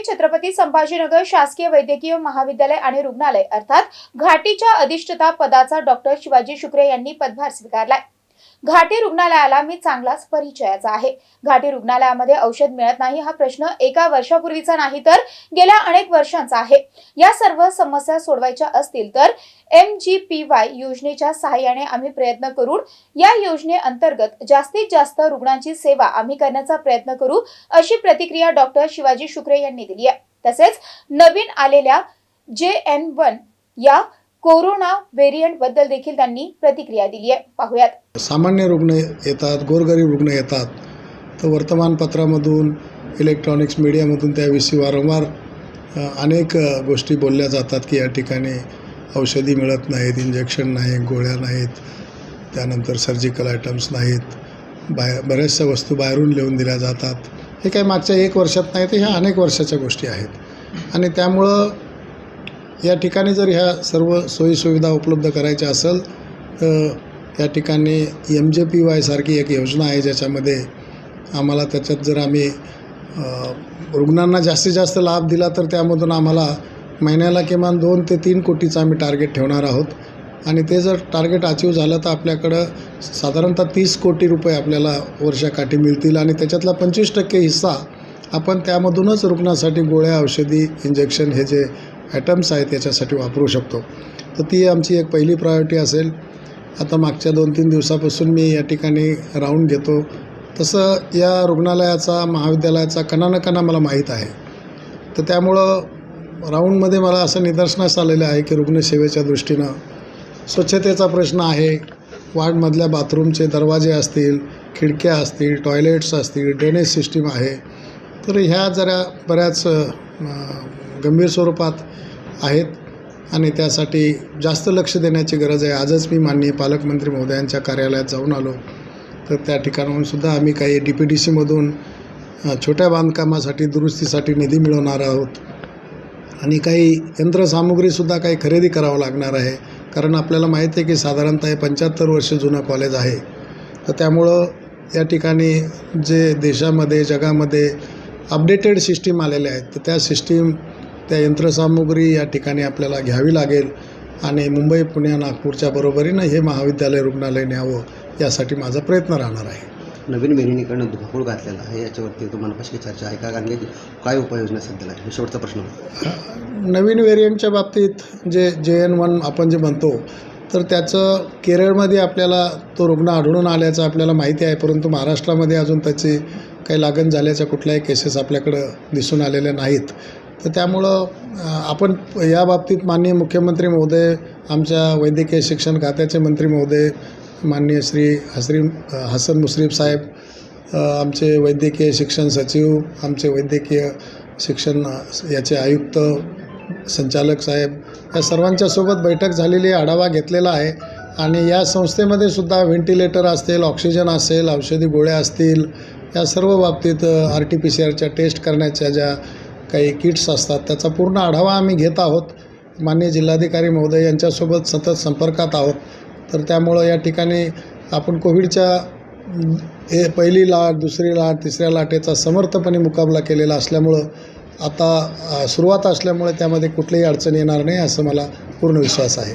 छत्रपती छत्रपती संभाजीनगर शासकीय वैद्यकीय महाविद्यालय आणि रुग्णालय अर्थात घाटीच्या अधिष्ठता पदाचा डॉक्टर शिवाजी शुक्रे यांनी पदभार स्वीकारलाय. घाटी रुग्णालयाला मी चांगलाच परिचयाचा आहे. घाटी रुग्णालयामध्ये औषध मिळत नाही हा प्रश्न एका वर्षापूर्वीचा नाही तर गेल्या अनेक वर्षांचा आहे. या सर्व समस्या सोडवायच्या असतील तर एम जी पी वाय योजनेच्या सहाय्याने आम्ही प्रयत्न करून या योजनेअंतर्गत जास्तीत जास्त रुग्णांची सेवा आम्ही करण्याचा प्रयत्न करू अशी प्रतिक्रिया डॉक्टर शिवाजी शुक्रे यांनी दिली आहे. तसेच नवीन आलेल्या जे एन वन या कोरोना व्हेरियंटबद्दल देखील त्यांनी प्रतिक्रिया दिली आहे. पाहूयात. सामान्य रुग्ण येतात गोरगरीब रुग्ण येतात. तर वर्तमानपत्रामधून इलेक्ट्रॉनिक्स मीडियामधून त्याविषयी वारंवार अनेक गोष्टी बोलल्या जातात की या ठिकाणी औषधी मिळत नाहीत इंजेक्शन नाही गोळ्या नाहीत त्यानंतर सर्जिकल आयटम्स नाहीत. बाहेर बऱ्याचशा वस्तू बाहेरून लिहून दिल्या जातात. हे काही मागच्या एक वर्षात नाही तर ह्या अनेक वर्षाच्या गोष्टी आहेत. आणि त्यामुळं या ठिकाणी जर ह्या सर्व सोयीसुविधा उपलब्ध करायच्या असेल तर या ठिकाणी एम जे पी वायसारखी एक योजना आहे ज्याच्यामध्ये आम्हाला त्याच्यात जर आम्ही रुग्णांना जास्तीत जास्त लाभ दिला तर त्यामधून आम्हाला महिन्याला किमान दोन ते तीन कोटीचं आम्ही टार्गेट ठेवणार आहोत. आणि ते जर टार्गेट अचीव झालं तर आपल्याकडं साधारणतः तीस कोटी रुपये आपल्याला वर्षाकाठी मिळतील आणि त्याच्यातला पंचवीस टक्के हिस्सा आपण त्यामधूनच रुग्णासाठी गोळ्या औषधी इंजेक्शन हे जे ॲटम्स आहेत याच्यासाठी वापरू शकतो. तर ती आमची एक पहिली प्रायोरिटी असेल. आता मागच्या दोन तीन दिवसापासून मी या ठिकाणी राऊंड घेतो. तसं या रुग्णालयाचा महाविद्यालयाचा कणानकणा मला माहीत आहे. तर त्यामुळं राऊंडमध्ये मला असं निदर्शनास आलेलं आहे की रुग्णसेवेच्या दृष्टीनं स्वच्छतेचा प्रश्न आहे. वार्डमधल्या बाथरूमचे दरवाजे असतील खिडक्या असतील टॉयलेट्स असतील ड्रेनेज सिस्टीम आहे. तर ह्या जरा बऱ्याच गंभीर स्वरूपात आहेत आणि त्यासाठी जास्त लक्ष देण्याची गरज आहे. आजच मी माननीय पालकमंत्री महोदयांच्या कार्यालयात जाऊन आलो. तर त्या ठिकाणाहून सुद्धा आम्ही काही डी पी डी सीमधून छोट्या बांधकामासाठी दुरुस्तीसाठी निधी मिळवणार आहोत. आणि काही यंत्रसामुग्रीसुद्धा काही खरेदी करावं लागणार आहे. कारण आपल्याला माहिती आहे की साधारणतः हे पंच्याहत्तर वर्ष जुनं कॉलेज आहे. तर त्यामुळं या ठिकाणी जे देशामध्ये जगामध्ये अपडेटेड सिस्टीम आलेल्या आहेत. तर त्या सिस्टीम त्या यंत्रसामुग्री या ठिकाणी आपल्याला घ्यावी लागेल आणि मुंबई पुणे नागपूरच्या बरोबरीनं हे महाविद्यालय रुग्णालय न्यावं यासाठी माझा प्रयत्न राहणार आहे. नवीन मेनिनीकडनं धुमाकूळ घातलेला आहे याच्यावरती तुम्हाला कशी चर्चा आहे? का कारण की काय उपाययोजना सध्याला आहे हे शेवटचा प्रश्न नवीन व्हेरियंटच्या बाबतीत जे जे एन वन आपण जे म्हणतो तर त्याचं केरळमध्ये आपल्याला तो रुग्ण आढळून आल्याचं आपल्याला माहिती आहे परंतु महाराष्ट्रामध्ये अजून त्याची काही लागण झाल्याच्या कुठल्याही केसेस आपल्याकडं दिसून आलेल्या नाहीत. तर त्यामुळं आपण या बाबतीत माननीय मुख्यमंत्री महोदय आमच्या वैद्यकीय शिक्षण खात्याचे मंत्री महोदय माननीय श्री हसरी हसन मुश्रीफ साहेब आमचे वैद्यकीय शिक्षण सचिव आमचे वैद्यकीय शिक्षण याचे आयुक्त संचालक साहेब या सर्वांच्या सोबत बैठक झालेली आढावा घेतलेला आहे. आणि या संस्थेमध्ये सुद्धा व्हेंटिलेटर असतील ऑक्सिजन असेल औषधी गोळ्या असतील या सर्व बाबतीत आर टी पी सी आरच्या टेस्ट करण्याच्या ज्या काही किट्स असतात त्याचा पूर्ण आढावा आम्ही घेत आहोत. माननीय जिल्हाधिकारी महोदय यांच्यासोबत सतत संपर्कात आहोत. तर त्यामुळं या ठिकाणी आपण कोविडच्या हे पहिली लाट दुसरी लाट तिसऱ्या लाटेचा समर्थपणे मुकाबला केलेला असल्यामुळं आता सुरुवात असल्यामुळे त्यामध्ये कुठलीही अडचण येणार नाही असं मला पूर्ण विश्वास आहे.